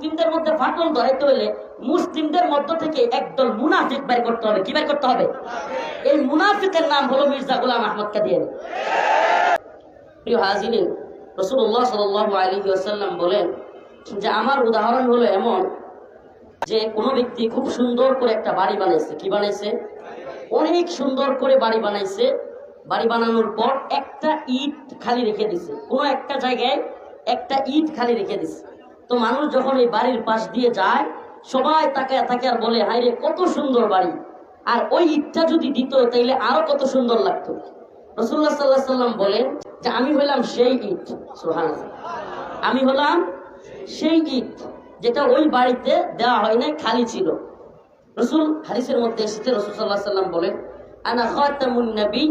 মুসলিমদের মধ্যে ফাটল ধরাইতে হলে মুসলিমদের মধ্য থেকে একদল মুনাফিক বের করতে হবে। কি বের করতে হবে? এই মুনাফিকের নাম হলো মির্জা গোলাম আহমদ কাদিয়ানি। প্রিয় হাজিরিন রসুল্লাহ সাল আলী আসাল্লাম বলেন যে, আমার উদাহরণ হলো এমন যে, কোনো ব্যক্তি খুব সুন্দর করে একটা বাড়ি বানাইছে। কি বানাইছে? অনেক সুন্দর করে বাড়ি বানাইছে। বাড়ি বানানোর পর একটা ইট খালি রেখে দিছে। কোনো একটা জায়গায় একটা ইট খালি রেখে দিছে। তো মানুষ যখন এই বাড়ির পাশ দিয়ে যায়, সবাই তাকে তাকে আর বলে হাই রে, কত সুন্দর বাড়ি। আর ওই ইটটা যদি দিত, তাইলে আরও কত সুন্দর লাগতো। রসুল্লাহ সাল্লাহ সাল্লাম বলেন যে, আমি হলাম সেই ইট। সোহান আমি হলাম সেই ইট যেটা ওই বাড়িতে দেওয়া হয় নাই, খালি ছিল। রসুল হাদিসের মধ্যে এসেছে, রসুল সাল্লাহ সাল্লাম বলেন, আনা খাতামুন নবী,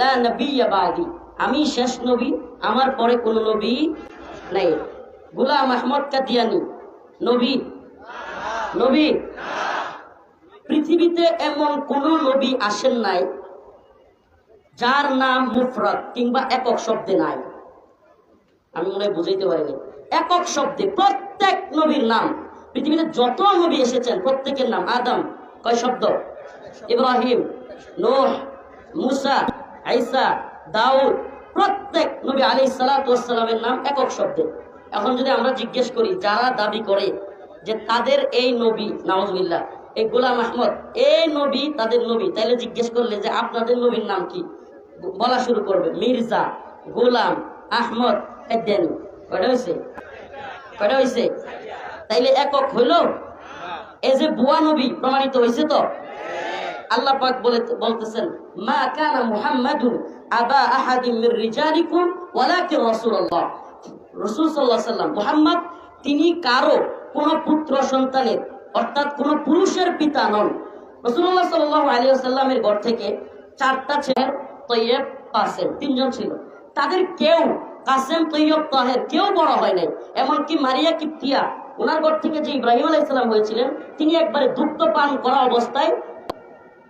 লা নবিয়্যা বাদি। আমি শেষ নবী, আমার পরে কোনো নবী নাই। গুলাম আহমদ কাদিয়ানি, নবী। নবী? পৃথিবীতে এমন কোন নবী আসেন নাই যার নাম মুফরত কিংবা একক শব্দে নাই। আমি মনে হয় বুঝাইতে পারিনি। একক শব্দে প্রত্যেক নবীর নাম, পৃথিবীতে যত নবী এসেছেন, প্রত্যেকের নাম আদম। কয় শব্দ? ইব্রাহিম, নোহ, মুসা আইসা দাউদ। প্রত্যেক নবী আলী সালাতামের নাম একক শব্দে। এখন যদি আমরা জিজ্ঞেস করি যারা দাবি করে যে তাদের এই নবী নওয়াজবিল্লাহ এই গোলাম আহমদ এই নবী তাদের নবী তাইলে জিজ্ঞেস করলে যে আপনাদের নবীর নাম কি? বলা শুরু করবে মির্জা গোলাম আহমদ কাদ্যানি কয়টা হয়েছে কয়টা হয়েছে তাইলে একক হইল? এই যে বুয়া নবী প্রমাণিত হয়েছে তো? আল্লাহ পাক বলে বলতেছেন মা কানা মুহাম্মাদুন আবা আহাদিম মির রিজালিকুম ওয়ালাকিন রাসূলুল্লাহ। রাসূল সাল্লাল্লাহু সাল্লাম মুহাম্মদ, তিনি কারও কোন পুত্র সন্তানের, অর্থাৎ কোন পুরুষের পিতা নন। রাসূলুল্লাহ সাল্লাল্লাহু আলাইহি ওয়াসাল্লামের ঘর থেকে চারটা ছেলে তৈয়ব, কাসেম, তিনজন ছিল। তাদের কেউ কাসেম, তৈয়ব, তাহের কেউ বড় হয় নাই। এমনকি মারিয়া কিপ্তিয়া, ওনার ঘর থেকে যে ইব্রাহিম আলাইসাল্লাম হয়েছিলেন, তিনি একবারে দুগ্ধ পান করা অবস্থায়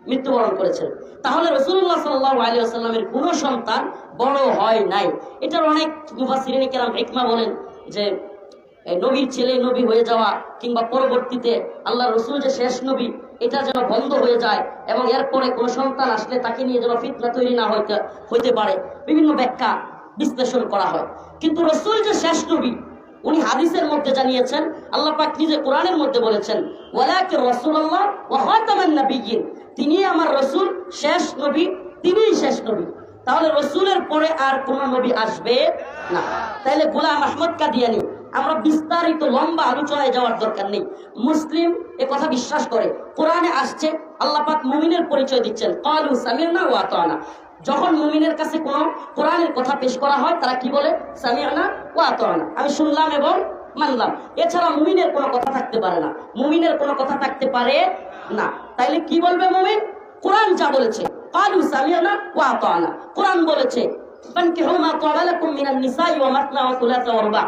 মৃত্যুবরণ করেছেন। তাহলে রসুল্লাহ সাল্লাহ আলী আসাল্লামের কোনো সন্তান বড় হয় নাই। এটার অনেক মুফাসিরিন কেরাম হেকমা বলেন যে নবীর ছেলে নবী হয়ে যাওয়া কিংবা পরবর্তীতে আল্লাহ রসুল যে শেষ নবী, এটা যেন বন্ধ হয়ে যায় এবং এরপরে কোনো সন্তান আসলে তাকে নিয়ে যেন ফিতনা তৈরি না হইতে হইতে পারে। বিভিন্ন ব্যাখ্যা বিশ্লেষণ করা হয়। কিন্তু রসুল যে শেষ নবী, উনি হাদিসের মধ্যে জানিয়েছেন, আল্লাহ পাক নিজে কোরআনের মধ্যে বলেছেন ওয়ালাকে রসুল্লাহ ও হতামান নবীন তিনি আমার রসুল শেষ নবী, তিনিই শেষ নবী। তাহলে রসুলের পরে আর কোন নবী আসবে না। তাহলে গোলাম আহমদ কাদিয়ানি আমরা বিস্তারিত লম্বা আলোচনায় যাওয়ার দরকার নেই। মুসলিম এ কথা বিশ্বাস করে। কোরআনে আসছে, আল্লাহ পাক মুমিনের পরিচয় দিচ্ছেন। কালু সামিরনা ওয়া আতানা যখন মুমিনের কাছে কোন কোরআনের কথা পেশ করা হয়, তারা কি বলে? সামিয়ানা ও আতানা আমি শুনলাম এবং মানলাম। এছাড়া মুমিনের কোনো কথা থাকতে পারে না। মুমিনের কোনো কথা থাকতে পারে না। তাইলে কি বলবে মুমিন? কোরআন যা বলেছে। কালু সামিয়ানা ওয়া আতানা কোরআন বলেছে ফানকিহু মা তাওয়ালাকুম মিনান নিসাই ওয়া মাসনা ওয়া সুলাসা ওয়া রুবা।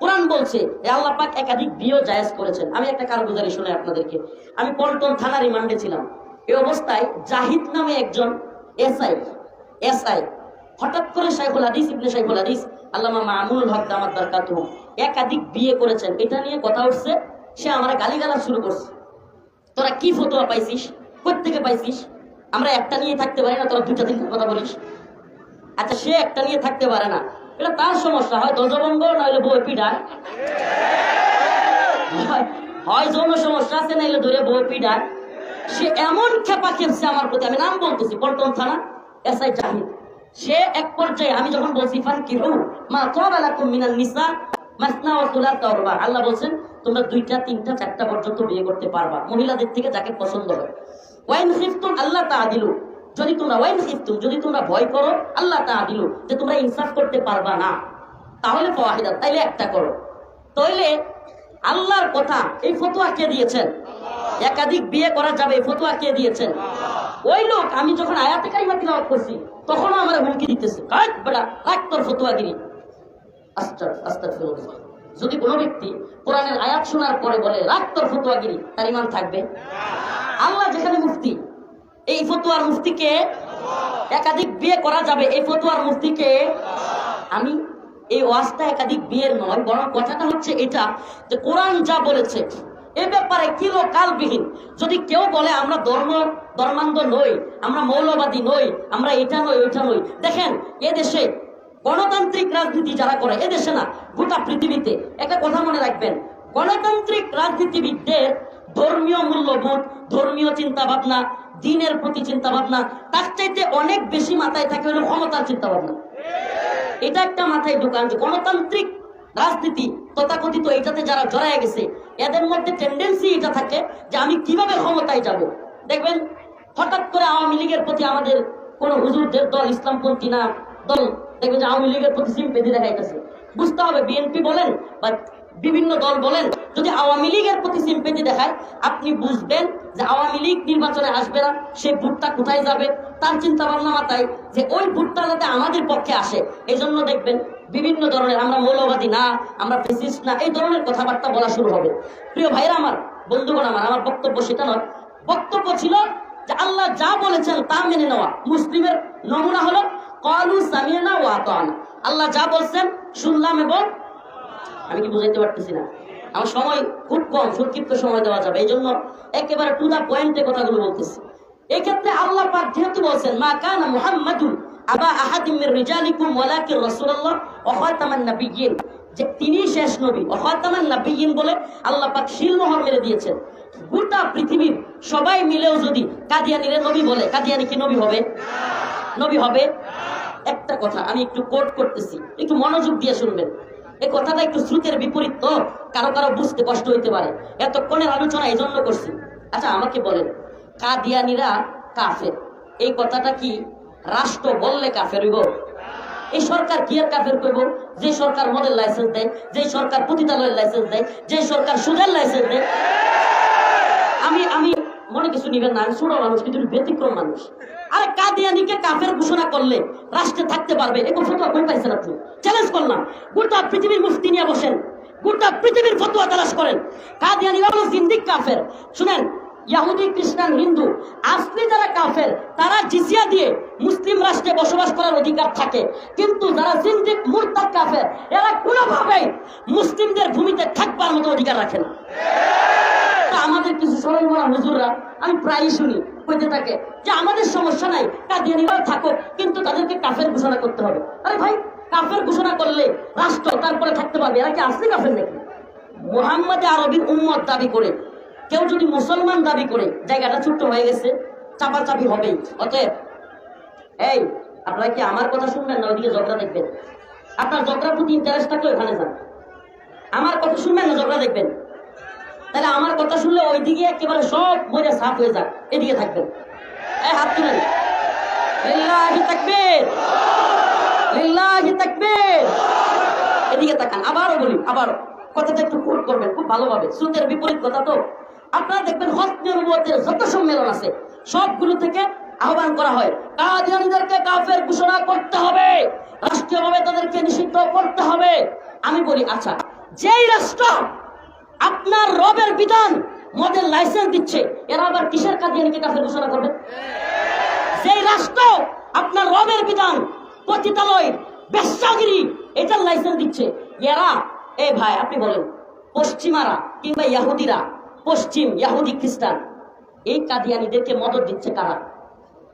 কোরআন বলছে যে আল্লাহ পাক একাধিক বিয়ে জায়েজ করেছেন। আমি একটা কারগুজারি শুনে আপনাদেরকে। আমি পল্টন থানা রিমান্ডে ছিলাম। এই অবস্থায় জাহিদ নামে একজন এসআই এসআই। হঠাৎ করে শাইখুল হাদিস, ইবনে শাইখুল হাদিস, আল্লামা মামুনুল হক দামাত বারকাতুহু একাধিক বিয়ে করেছেন। এটা নিয়ে কথা উঠছে, সে আমরা গালিগালা শুরু করছে। তোরা কি ফতোয়া পাইছিস? থেকে পাইছিস? আমরা একটা নিয়ে থাকতে পারি না, তোরা দুটা তিনটা কথা বলিস। আচ্ছা সে একটা নিয়ে থাকতে পারে না। এটা তার সমস্যা? হয় ধ্বজভঙ্গ নইলে বই পিডায়? হয়- যৌন সমস্যা আছে নাইলে ধরে বই পিডায়। সে এমন খেপা খেপছে আমার প্রতি, আমি নাম বলতেছি, পল্টন থানা এস আই জাহিদ। সে এক পর্যায়ে, আমি যখন বলছি ফান কি হু মা তাবালাকুম মিনান নিসা, মাসনা ওয়া সুলাসা ওয়া রুবা। আল্লাহ বলছেন, তোমরা দুইটা, তিনটা, চারটা পর্যন্ত বিয়ে করতে পারবা, মহিলাদের থেকে যাকে পছন্দ হয়। ওয়াইন খিফতুম, আল্লাহ তাআদিলু যদি তোমরা ওয়াইন খিফতুম, যদি তোমরা ভয় করো, আল্লাহ তাআদিলু যে তোমরা ইনসাফ করতে পারবা না। তাহলে ফাওয়াহিদা তাইলে একটা করো। তাইলে আল্লাহর কথা, এই ফতোয়া কে দিয়েছেন? একাধিক বিয়ে করা যাবে, এই ফতোয়া কে দিয়েছেন? ওই লোক, আমি যখন আয়াতে কারিমা তিলাওয়াত করছি, তখনও আমার হুমকি দিতেছে। কাট বেটা রাখ তোর ফতোয়াগিরি আস্তার আস্তার যদি কোনো ব্যক্তি কোরআনের আয়াত শোনার পরে বলে রাখ তোর ফতোয়াগিরি তার ইমান থাকবে? আল্লাহ যেখানে মুফতি, এই ফতোয়ার মুফতিকে একাধিক বিয়ে করা যাবে। এই ফতোয়ার মুফতিকে আমি এই ওয়াজটা একাধিক বিয়ের নয়, বরং কথাটা হচ্ছে এটা যে কোরআন যা বলেছে, এ ব্যাপারে কিলো কালবিহীন যদি কেউ বলে, আমরা ধর্ম, ধর্মান্ধ নই, আমরা মৌলবাদী নই, আমরা এটা নই, ওইটা নই। দেখেন এ দেশে গণতান্ত্রিক রাজনীতি যারা করে এ দেশে না, গোটা পৃথিবীতে, একটা কথা মনে রাখবেন, গণতান্ত্রিক রাজনীতিবিদদের ধর্মীয় মূল্যবোধ, ধর্মীয় চিন্তা ভাবনা দিনের প্রতি চিন্তা ভাবনা তার চাইতে অনেক বেশি মাথায় থাকে হলো ক্ষমতার চিন্তা ভাবনা এটা একটা মাথায় ঢোকান যে গণতান্ত্রিক রাজনীতি তথাকথিত এটাতে যারা জড়ায় গেছে, এদের মধ্যে টেন্ডেন্সি এটা থাকে যে আমি কীভাবে ক্ষমতায় যাব। দেখবেন, হঠাৎ করে আওয়ামী লীগের প্রতি আমাদের কোন হুজুরদের দল, ইসলামপন্থী না, দল, দেখবেন যে আওয়ামী লীগের প্রতি সিম্পেদি দেখাইতেছে। বুঝতে হবে, বিএনপি বলেন বা বিভিন্ন দল বলেন, যদি আওয়ামী লীগের প্রতি সিম্পেদি দেখায়, আপনি বুঝবেন যে আওয়ামী লীগ নির্বাচনে আসবে না, সেই ভোটটা কোথায় যাবে? তার চিন্তা ভাবনা মাথায় যে ওই ভোটটা যাতে আমাদের পক্ষে আসে এই জন্য দেখবেন বিভিন্ন ধরনের, আমরা মৌলবাদী না, আমরা ফেসিস্ট না, এই ধরনের কথাবার্তা বলা শুরু হবে। প্রিয় ভাইরা আমার, বন্ধুগণ আমার আমার বক্তব্য সেটা নয়। বক্তব্য ছিল যে আল্লাহ যা বলেছেন তা মেনে নেওয়া। মুসলিমের নমুনা হলো, কলু সামিনা ওয়া আতানা। আল্লাহ যা বলছেন শুনলাম এবং আমি কি বুঝাইতে পারতেছি না? আমার সময় খুব কম, সংক্ষিপ্ত সময় দেওয়া যাবে। এই জন্য একেবারে টু দা পয়েন্টে কথাগুলো বলতেছি। এক্ষেত্রে আল্লাহ পাক যেহেতু বলছেন, মা কানা মুহাম্মাদুন আবা আহাদিম মির রিজালিকুম ওয়ালাকিন রাসূলুল্লাহ ওয়া খাতামান নাবিয়্যিন। যে তিনি শেষ নবী ওয়া খাতামান নাবিয়্যিন বলে আল্লাহ পাক শিলমোহর মেরে দিয়েছেন। গোটা পৃথিবীর সবাই মিলেও যদি কাদিয়ানিরে নবী বলে, কাদিয়ানি কি নবী হবে? নবী হবে? একটা কথা, আমি একটু কোট করতেছি। একটু মনোযোগ দিয়ে শুনবেন। এই কথাটা একটু শ্রুতের বিপরীত তো, কারও কারও বুঝতে কষ্ট হইতে পারে। এতক্ষণের আলোচনা এই জন্য করছি। আচ্ছা আমাকে বলেন, কাদিয়ানিরা কাফের। এই কথাটা কি রাষ্ট্র বললে কাফের হইব? এই সরকার কি আর কাফের করব? যে সরকার মদের লাইসেন্স দেয়, যে সরকার পতিতালয়ের লাইসেন্স দেয়, যে সরকার সুদের লাইসেন্স দেয়। আমি আমি মনে কিছু নিবেন না, আমি ছোট মানুষ, কিন্তু ব্যতিক্রম মানুষ। আরে কাদিয়ানিকে কাফের ঘোষণা করলে রাষ্ট্রে থাকতে পারবে এরকম ফতোয়া কই পাইছেন আপনি। চ্যালেঞ্জ করলাম। গোটা পৃথিবীর মুফতি নিয়ে বসেন। গোটা পৃথিবীর ফতোয়া তালাশ করেন। কাদিয়ানি হলো জিন্দিক কাফের। শুনেন, ইয়াহুদি, খ্রিস্টান, হিন্দু, আসলে যারা কাফের, তারা জিজিয়া দিয়ে মুসলিম রাষ্ট্রে বসবাস করার অধিকার থাকে। কিন্তু যারা জিন্দিক মুরতাদ কাফের, এরা কোনোভাবেই মুসলিমদের ভূমিতে থাকবার মতো অধিকার রাখে না। আমাদের কিছু সরল হুজুররা, আমি প্রায়ই শুনি কইতে থাকে। যে আমাদের সমস্যা নাই কাদিয়ানিরাও থাকো কিন্তু তাদেরকে কাফের ঘোষণা করতে হবে। আরে ভাই, কাফের ঘোষণা করলে রাষ্ট্র তারপরে থাকতে পারবে? এরা কি আসলে কাফের নাকি? মোহাম্মদ আরবির উম্মত দাবি করে, কেউ যদি মুসলমান দাবি করে, জায়গাটা ছোট্ট হয়ে গেছে, চাপাচাপি হবেই। অতএব, এই, আপনারা কি আমার কথা শুনবেন না ওইদিকে ঝগড়া দেখবেন? আপনার ঝগড়ার প্রতি ইন্টারেস্ট থাকলে ওখানে যান। আমার কথা শুনবেন না ঝগড়া দেখবেন? তাহলে আমার কথা শুনলে ওইদিকে একেবারে সব মজা সাফ হয়ে যাক। এদিকে থাকবেন। এই হাত তুলেন। লিল্লাহি তাকবীর। লিল্লাহি তাকবীর। এদিকে তাকান। আবারও বলি, আবারও। কথাটা একটু কোট করবেন খুব ভালোভাবে। শ্রুতের বিপরীত কথা তো। আপনারা দেখবেন হস্তের নবুয়তের যত সম্মেলন আছে, সবগুলো থেকে আহ্বান করা হয়, কাদিয়ানিদেরকে কাফের ঘোষণা করতে হবে। রাষ্ট্রীয়ভাবে তাদেরকে নিষিদ্ধ করতে হবে। আমি বলি আচ্ছা যেই রাষ্ট্র আপনার রবের বিধান মদের লাইসেন্স দিচ্ছে। এরা আবার কিসের কাদিয়ানিকে কাফের ঘোষণা করবে? সেই রাষ্ট্র আপনার রবের বিধান, পতিতালয়, বেশ্যাগিরি, এটার লাইসেন্স দিচ্ছে। এরা, এ ভাই, আপনি বলেন, পশ্চিমারা কিংবা ইয়াহুদিরা, পশ্চিম ইয়াহুদি খ্রিস্টান, এই কাদিয়ানিদেরকে মদত দিচ্ছে কারা?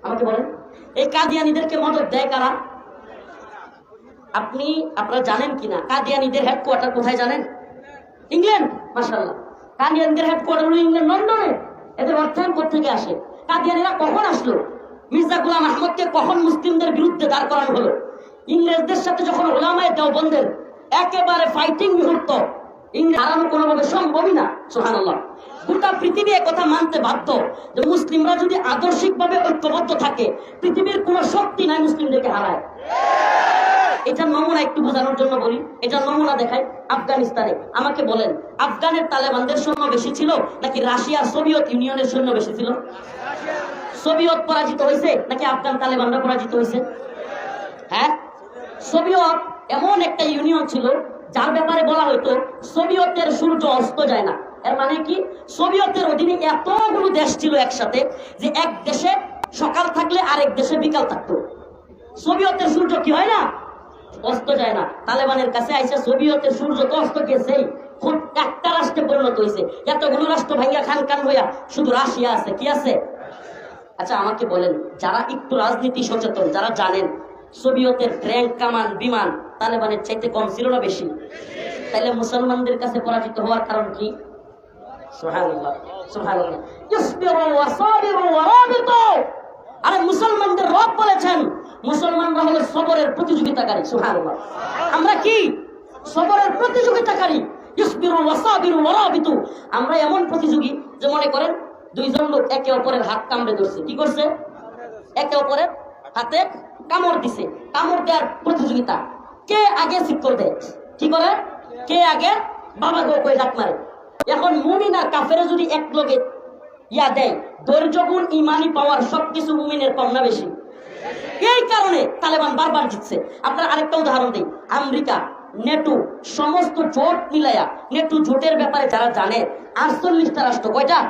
আমাকে বলেন, এই কাদিয়ানিদেরকে মদত দেয় কারা? আপনি, আপনারা জানেন কিনা? কাদিয়ানিদের হেডকোয়ার্টার কোথায় জানেন? ইংল্যান্ড। মাসাল্লাহ কাদিয়ানিদের হেডকোয়ার্টার হলো ইংল্যান্ড, লন্ডনে। এদের অর্থায়ন থেকে আসে? কাদিয়ানিরা কখন আসলো? মির্জা গুলাম আহমদকে কখন মুসলিমদের বিরুদ্ধে দাঁড় করানো হলো? ইংরেজদের সাথে যখন ওলামায় দেওবন্দের একেবারে ফাইটিং মুহূর্ত, ইংরেজ হারানো কোনোভাবে সম্ভবই না সোহান গোটা পৃথিবী কথা মানতে বাধ্য যে মুসলিমরা যদি আদর্শিকভাবে ঐক্যবদ্ধ থাকে, পৃথিবীর কোনো শক্তি নাই মুসলিমদেরকে হারায়। এটার নমুনা একটু বোঝানোর জন্য বলি। এটা নমুনা দেখায় আফগানিস্তানে। আমাকে বলেন, আফগানের তালেবানদের সৈন্য বেশি ছিল নাকি রাশিয়ার সোভিয়েত ইউনিয়নের সৈন্য বেশি ছিল? সোভিয়েত পরাজিত হয়েছে নাকি আফগান তালেবানরা পরাজিত হয়েছে? হ্যাঁ? সোভিয়েত এমন একটা ইউনিয়ন ছিল, যার ব্যাপারে বলা হতো, সোভিয়েতের সূর্য অস্ত যায় না। এর মানে কি? সোভিয়তের অধীনে এতগুলো দেশ ছিল একসাথে যে এক দেশে সকাল থাকলে আরেক দেশে বিকাল থাকতো। সোভিয়েতের সূর্য কি হয় না? অস্ত যায় না। তালেবানের কাছে আইসা সোভিয়তের সূর্য তো অস্ত গেছেই খুব একটা রাষ্ট্রে পরিণত হয়েছে। এতগুলো রাষ্ট্র ভাইয়া খান খান হইয়া শুধু রাশিয়া আছে, কি আছে? আচ্ছা আমাকে বলেন, যারা একটু রাজনীতি সচেতন, যারা জানেন সোভিয়তের ট্যাঙ্ক, কামান, বিমান তালেবানের চাইতে কম ছিল না বেশি? তাইলে মুসলমানদের কাছে পরাজিত হওয়ার কারণ কি। আরে মুসলমানদের রব বলেছেন মুসলমানরা হলো সবরের প্রতিযোগিতাকারী। আমরা কি? সবরের প্রতিযোগিতাকারী। আমরা এমন প্রতিযোগী যে মনে করেন দুইজন লোক একে অপরের হাত কামড়ে ধরছে। কি করছে? একে অপরের হাতে কামড় দিছে। কামড় দেওয়ার প্রতিযোগিতা। কে আগে সিক্কর দেয়? কি করে? কে আগে? বাবা গো কই ডাক মারে? এখন মুমিন আর কাফেরে যদি এক লগে ইয়া দেয় ধৈর্য গুণ ইমানি পাওয়ার সবকিছু মুমিনের কম না বেশি। এই কারণে তালেবান বারবার জিতছে। আপনার আরেকটা উদাহরণ দিই। আমেরিকা, নেটু, সমস্ত জোট মিলাইয়া, নেটো জোটের ব্যাপারে যারা জানে, আটচল্লিশটা রাষ্ট্র, কয়টা?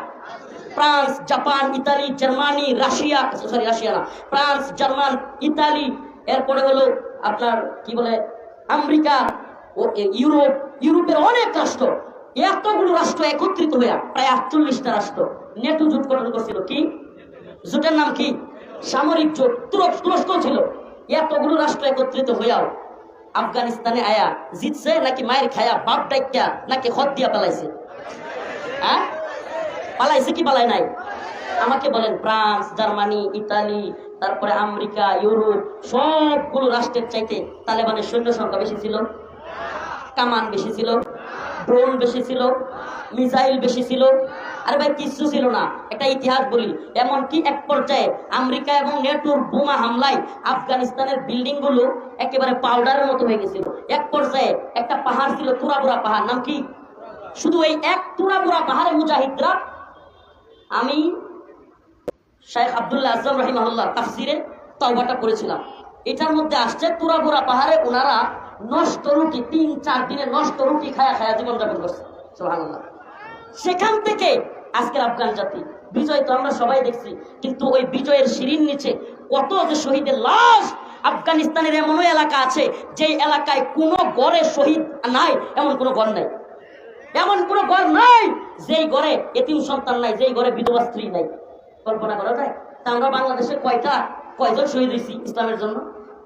France, Japan, Italy, Germany, Russia, sorry, Russia না, ফ্রান্স, জার্মান, ইতালি, এরপরে হলো আপনার কি বলে, আমেরিকা ও ইউরোপ। ইউরোপের অনেক রাষ্ট্র, এতগুলো রাষ্ট্র একত্রিত হইয়া, প্রায় আটচল্লিশটা রাষ্ট্র, নেটো জোট গঠন করছিল কি? জোটের নাম কি? সামরিক জোট তুরস্ক ছিল। এতগুলো রাষ্ট্র একত্রিত হইয়াও আফগানিস্তানে আয়া জিতছে নাকি মায়ের খায়া, বাপ ডাইকা নাকি খত দিয়া পালাইছে? হ্যাঁ? পালাইছে কি পালাই নাই? আমাকে বলেন, ফ্রান্স, জার্মানি, ইতালি, তারপরে আমেরিকা, ইউরোপ, সবগুলো রাষ্ট্রের চাইতে তালেবানের সৈন্য সংখ্যা বেশি ছিল, কামান বেশি ছিল। ড্রোন বেশি ছিল মিসাইল বেশি ছিল। আরে ভাই কিচ্ছু ছিল না। একটা ইতিহাস বলি। এমনকি এক পর্যায়ে আমেরিকা এবং নেটোর বোমা হামলায় আফগানিস্তানের বিল্ডিংগুলো একেবারে পাউডারের মতো হয়ে গেছিল। এক পর্যায়ে একটা পাহাড় ছিল, তুরাবুরা পাহাড়। নাম কি? শুধু এই এক তুরাবুরা পাহাড়ে মুজাহিদরা। আমি শেখ আব্দুল্লাহ আজম রহিমাহুল্লাহ তাফসিরে তওবাটা করেছিলাম। এটার মধ্যে আসছে তুরাবুরা পাহাড়ে ওনারা নষ্ট রুটি, তিন, চার দিনে নষ্ট রুটি খায়া খায়া জীবনযাপন করছে। সুবহানাল্লাহ। সেখান থেকে আজকের আফগান জাতি, বিজয় তো আমরা সবাই দেখছি, কিন্তু ওই বিজয়ের সিঁড়ির নিচে কত যে শহীদের লাশ আফগানিস্তানের এমন এলাকা আছে যে এলাকায় কোনো গড়ে শহীদ নাই, এমন কোনো গড় নাই। এমন কোনো ঘর নাই, যেই ঘরে এতিম সন্তান নাই, যেই ঘরে বিধবা স্ত্রী নাই। কল্পনা করা যায় তা আমরা বাংলাদেশে কয়টা, কয়জন শহীদ হয়েছি ইসলামের জন্য?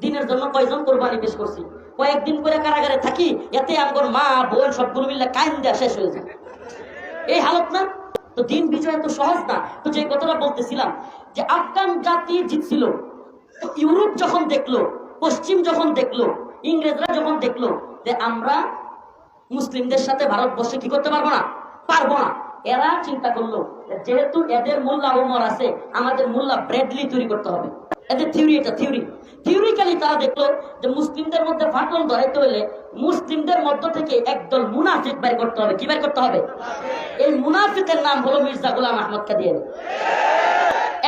দিনের জন্য কয়জন কোরবানি পেশ করছি? কয়েকদিন করে কারাগারে থাকি, এতে আমার মা, বোন সবগুলো মিললে কাইন দেওয়া শেষ হয়ে যায়। এই হালত না? তো দিন বিজয় এত সহজ না। তো যে কথাটা বলতেছিলাম যে আফগান জাতি জিতছিল, তো ইউরোপ যখন দেখল, পশ্চিম যখন দেখল, ইংরেজরা যখন দেখল যে আমরা মুসলিমদের সাথে ভারতবর্ষে কি করতে পারব না? পারব না। এরা চিন্তা করল যেহেতু এদের মোল্লা ওমর আছে, আমাদের মোল্লা ব্রেডলি তৈরি করতে হবে। এদের থিওরি এটা থিওরি থিওরিক্যালি তারা দেখল যে মুসলিমদের মধ্যে ফাটল ধরাইতে হলে মুসলিমদের মধ্য থেকে একদল মুনাফিক বের করতে হবে। কি বের করতে হবে? এই মুনাফিকের নাম হলো মির্জা গোলাম আহমদ কাদিয়ানি।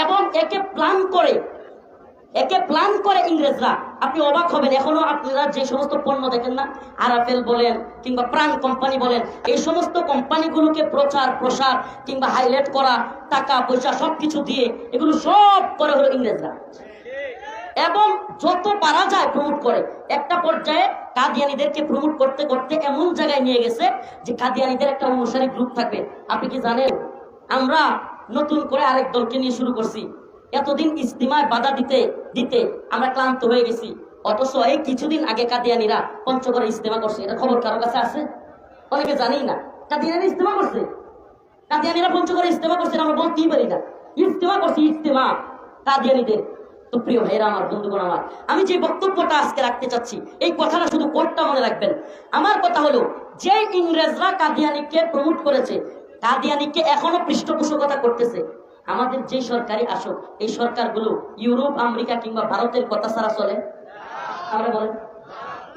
এবং একে প্ল্যান করে, একে প্ল্যান করে ইংরেজরা। আপনি অবাক হবেন, এখনও আপনারা যে সমস্ত পণ্য দেখেন না, আরাফেল বলেন কিংবা প্রাণ কোম্পানি বলেন, এই সমস্ত কোম্পানিগুলোকে প্রচার, প্রসার কিংবা হাইলাইট করা, টাকা, পয়সা সবকিছু দিয়ে এগুলো সব করে হলো ইংরেজরা। এবং যত পারা যায় প্রমোট করে। একটা পর্যায়ে কাদিয়ানিদেরকে প্রমোট করতে করতে এমন জায়গায় নিয়ে গেছে যে কাদিয়ানিদের একটা অনুসারী গ্রুপ থাকবে। আপনি কি জানেন? আমরা নতুন করে আরেক দলকে নিয়ে শুরু করছি। এতদিন ইস্তিমায় বাধা দিতে দিতে আমরা ক্লান্ত হয়ে গেছি। অথচ এই কিছুদিন আগে কাদিয়ানিরা পঞ্চগড়ে ইস্তেমা করছে। এটা খবর কারও কাছে আছে? অনেকে জানেই না। কাদিয়ানি ইস্তেমা করছে। কাদিয়ানিরা পঞ্চগড়ে ইস্তেমা করছে, আমরা বলতেই পারি না। ইস্তেমা করছে ইস্তেমা কাদিয়ানিদের। তো প্রিয় ভাইয়েরা, আমার বন্ধুগণ আমার, আমি যে বক্তব্যটা আজকে রাখতে চাচ্ছি, এই কথাটা শুধু কোটটা মনে রাখবেন। আমার কথা হলো যে ইংরেজরা কাদিয়ানিকে প্রমোট করেছে, কাদিয়ানিকে এখনও পৃষ্ঠপোষকতা করতেছে, আমাদের যে সরকারি আসক, এই সরকারগুলো ইউরোপ, আমেরিকা কিংবা ভারতের কথা ছাড়া চলে। আমরা বলেন।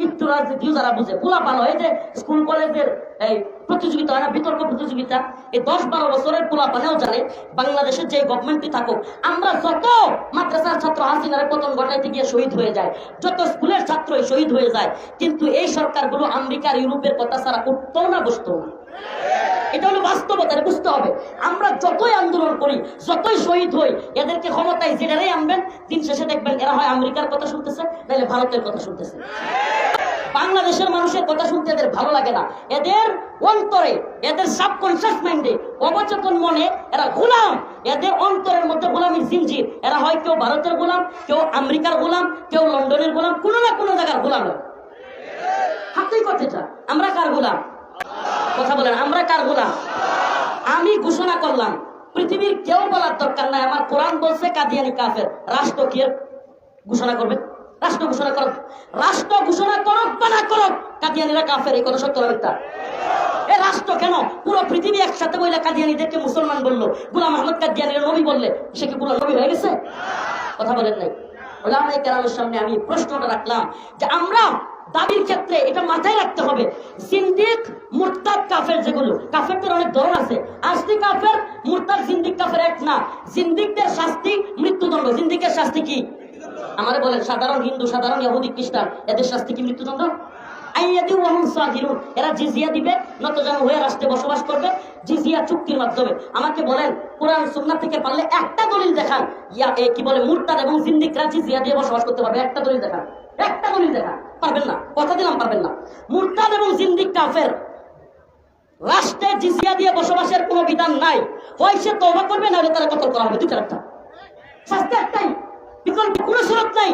একটু রাজনীতিও যারা বুঝে পোলা এই যে স্কুল কলেজের এই প্রতিযোগিতা হয় না, বিতর্ক প্রতিযোগিতা, এই দশ বারো বছরের পোলা জানে বাংলাদেশের যে গভর্নমেন্টই থাকুক, আমরা যত মাদ্রাসার ছাত্র হাসিনার পতন ঘটাইতে গিয়ে শহীদ হয়ে যায় যত স্কুলের ছাত্রই শহীদ হয়ে যায়, কিন্তু এই সরকারগুলো আমেরিকার ইউরোপের কথা ছাড়া উঠতেও না বসতেও না। এটা হলো বাস্তবতা বুঝতে হবে। আমরা যতই আন্দোলন করি, যতই শহীদ হই, এদেরকে ক্ষমতায় জেনারেই আনবেন, দিন শেষে দেখবেন এরা হয় আমেরিকার কথা শুনতেছে, নাহলে ভারতের কথা শুনতেছে। বাংলাদেশের মানুষের কথা শুনতে এদের ভালো লাগে না। এদের অন্তরে, এদের সাবকনসিয়াস মাইন্ডে অবচেতন মনে, এরা গোলাম। এদের অন্তরের মধ্যে গোলামির জিনজির এরা হয় কেউ ভারতের গোলাম, কেউ আমেরিকার গোলাম, কেউ লন্ডনের গোলাম, কোনো না কোনো জায়গার গোলাম। হাতেই কথাটা আমরা কার গোলাম? কথা বলেন, আমরা কার গোলাম? আমি ঘোষণা করলাম, পৃথিবীর কেউ বলার দরকার নাই। আমার কোরআন বলছে, কাদিয়ানি কাফের। রাষ্ট্র কি ঘোষণা করবে? রাষ্ট্র ঘোষণা করুক রাষ্ট্র ঘোষণা করুক বা না করুক কাদিয়ানিরা কাফের, এই কথা সত্য? এ রাষ্ট্র কেন? পুরো পৃথিবী একসাথে বইলে কাদিয়ানিদেরকে মুসলমান বলল। গুলাম আহমদ কাদিয়ানিরা নবী বললে, সে কি পুরো নবী হয়ে গেছে? কথা বলেন নাই। ওলামাই কেরামের সামনে আমি প্রশ্নটা রাখলাম যে আমরা দাবির ক্ষেত্রে এটা মাথায় রাখতে হবে। সিন্দিক, মুরতাদ কাফের যেগুলো, কাফেরদের অনেক ধরন আছে। আসলি কাফের, মুরতাদ, সিন্দিক কাফের এক না। সিন্দিকদের শাস্তি মৃত্যুদণ্ড। সিন্দিকের শাস্তি কি? আমারে বলেন, সাধারণ হিন্দু, সাধারণ ইহুদি, খ্রিস্টান, এদের শাস্তি কি মৃত্যুদণ্ড? এরা জিজিয়া দিবে নতজানু হয়ে রাষ্ট্রে বসবাস করবে, জিজিয়া চুক্তির মাধ্যমে। আমাকে বলেন, কোরআন, সুন্নাহ থেকে পারলে একটা দলিল দেখান। কি বলে, মুরতাদ এবং জিন্দিকরা জিজিয়া দিয়ে বসবাস করতে পারবে, একটা দলিল দেখান। একটা দলিল দেখান। পারবেন না, কথা দিলাম, পারবেন না। মুরতাদ এবং জিন্দিক কাফের, রাষ্ট্রে জিজিয়া দিয়ে বসবাসের কোনো বিধান নাই। হয় সে তওবা করবে না তারা কতল করা হবে দুটার একটা। একটাই। বিকল্প কোনো সুরত নাই।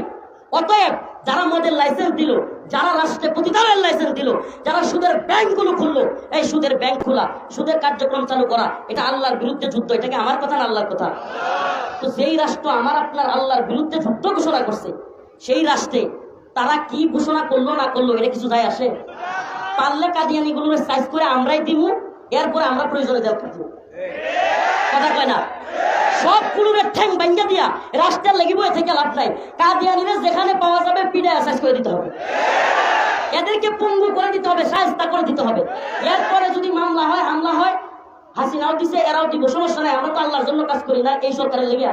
অতএব যারা মদের লাইসেন্স দিল, যারা রাষ্ট্রে প্রতিদানের লাইসেন্স দিল, যারা সুদের ব্যাংকগুলো খুললো, এই সুদের ব্যাংক খোলা, সুদের কার্যক্রম চালু করা, এটা আল্লাহর বিরুদ্ধে যুদ্ধ, এটাকে আমার কথা না আল্লাহর কথা? তো যেই রাষ্ট্র আমার আপনার আল্লাহর বিরুদ্ধে যুদ্ধ ঘোষণা করছে, সেই রাষ্ট্রে তারা কি ঘোষণা করল, না করল, এটা কিছু যায় আসে? পারলে কাদিয়ানিগুলো সাইজ করে আমরাই দিব এরপরে আমরা প্রয়োজনে দেওয়া দিব কথা কয় না। সব কুলুরের ঠ্যাং ভাঙ্গা দিয়া রাস্তার লেগিব থেকে লাভ নাই। কাদিয়ানিরে যেখানে পাওয়া যাবে পিঠে অ্যাসাস করে দিতে হবে। এদেরকে পঙ্গু করে দিতে হবে সাহস্তা করে দিতে হবে। এরপরে যদি মামলা হয়, হামলা হয় হাসিনাও দিছে এরাও দিব। সমস্যা নাই, আমরা তো আল্লাহর জন্য কাজ করি না, এই সরকারের লেগে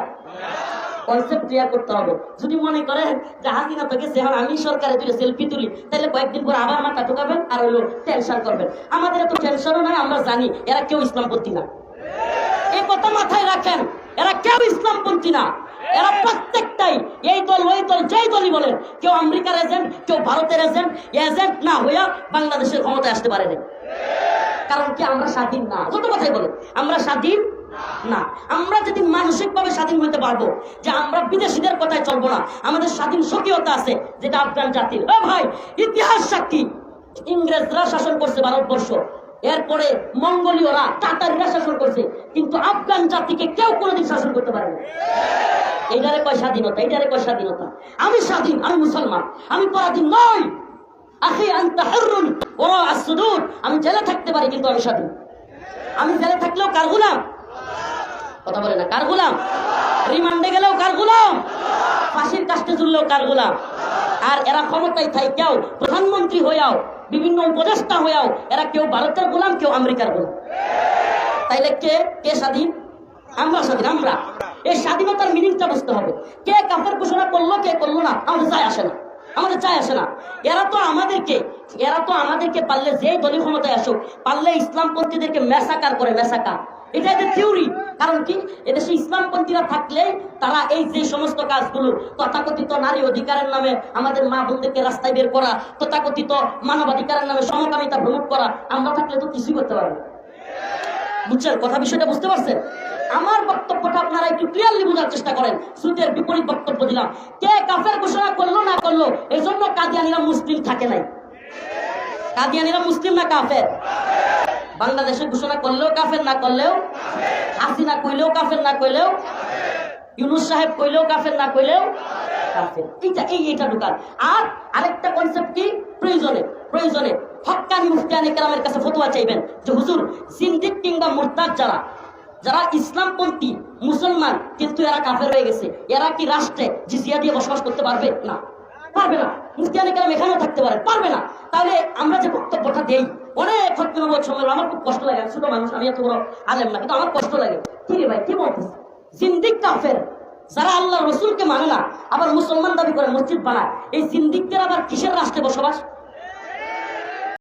কনসেপ্ট ক্লিয়ার করতে হবে। যদি মনে করেন যে হাসিনা তো গেছে আমি সরকারে তুলে সেলফি তুলি, তাহলে কয়েকদিন পর আবার মাথা ঢুকাবেন আর হইল টেনশন করবেন। আমাদের এত টেনশনও নাই, আমরা জানি, এরা কেউ ইসলামপন্থী না। এই কথা মাথায় রাখেন, এরা কেউ ইসলামপন্থী না। এরা প্রত্যেকটাই এই দল, ওই দল, যেই দলই বলেন, কেউ আমেরিকার এজেন্ট কেউ ভারতের এজেন্ট এজেন্ট না হইয়া বাংলাদেশের ক্ষমতায় আসতে পারে কারণ কি আমরা স্বাধীন না? যত কথাই বলে, আমরা স্বাধীন না। আমরা যদি মানসিকভাবে স্বাধীন হইতে পারব, যে আমরা বিদেশিদের কথায় চলবো না, আমাদের স্বাধীন স্বকীয়তা আছে, যেটা আফগান জাতির। ভাই, ইতিহাস সাক্ষী, ইংরেজরা শাসন করছে ভারতবর্ষ। এরপরে মঙ্গোলীয়রা টাটারিরা শাসন করছে, কিন্তু আফগান জাতিকে কেউ কোনোদিন শাসন করতে পারে না। এইটারে কয় স্বাধীনতা, এইটারে কয় স্বাধীনতা। আমি স্বাধীন, আমি মুসলমান, আমি পরাধীন নই। আমি জেলে থাকতে পারি, কিন্তু আমি স্বাধীন। আমি জেলে থাকলেও কার গোলাম? কথা বলে না, কার গোলাম? রিমান্ডে গেলেও কার গোলাম? ফাঁসির কাস্টে ঝুললেও কার গোলাম? আর এরা ক্ষমতায় থাই কেউ প্রধানমন্ত্রী হইয়াও বিভিন্ন উপদেষ্টা হয়েও এরা কেউ ভারতের গোলাম, কেউ আমেরিকার গোলাম। তাইলে কে? কে স্বাধীন? আমরা স্বাধীন, আমরা। এই স্বাধীনতার মিনিংটা বুঝতে হবে। কে কাপের ঘোষণা করল, কে করল না আমরা যায় আসে না। আমাদের চাই আসে না। এরা তো আমাদেরকে, এরা তো আমাদেরকে পারলে যে দলীয় ক্ষমতায় আসুক, পারলে ইসলামপন্থীদেরকে মেসাকার করে মেসাকার এটা এদের থিওরি কারণ কি? এদেশে ইসলামপন্থীরা থাকলে তারা এই যে সমস্ত কাজগুলো, তথাকথিত নারী অধিকারের নামে আমাদের মা বোনদেরকে রাস্তায় বের করা, তথাকথিত মানবাধিকারের নামে সমকামিতা প্রমোট করা, আমরা থাকলে তো কিছুই করতে পারব বুঝছেন? কথা বিষয়টা বুঝতে পারছেন? আমার বক্তব্যটা আপনারা একটু ক্লিয়ারলি বোঝার চেষ্টা করেন। সুদের বিপরীত বক্তব্য দিলাম। কে কাফের ঘোষণা করল না করল এই জন্য কাদিয়ানিরা মুসলিম থাকে নাই। কাদিয়ানিরা মুসলিম না কাফের? বাংলাদেশে ঘোষণা করলেও কাফের, না করলেও হাসিনা কইলেও কাফের, না কইলেও ইউনুস সাহেব কইলেও কাফের, না কইলেও কাফের। এইটা, এই, এইটা ঢুকান। আর আরেকটা কনসেপ্ট কি? প্রয়োজনে প্রয়োজনে। হক্কানি মুফতিয়ানি কেরামের কাছে ফতোয়া চাইবেন যে, হুজুর, সিন্দিক কিংবা মুরতাদ যারা যারা ইসলামপন্থী, মুসলমান, কিন্তু এরা কাফের হয়ে গেছে। এরা কি রাষ্ট্রে জিজিয়া দিয়ে বসবাস করতে পারবে? না। পারবে না। মুফতিয়ানি কেরাম এখানেও থাকতে পারে। পারবে না। তাহলে আমরা যে বক্তব্যটা দেই, অনেক হত্যা সময় আমার খুব কষ্ট লাগে। ছোট মানুষ, আমি এত বড় আলেম না, কিন্তু আমার কষ্ট লাগে। কি রে ভাই, কি বলতেছে? জিন্দিক কাফের, যারা আল্লাহ রসুলকে মানে না, আবার মুসলমান দাবি করে, মসজিদ বানায়। এই জিন্দিকদের আবার কিসের রাষ্ট্রে বসবাস?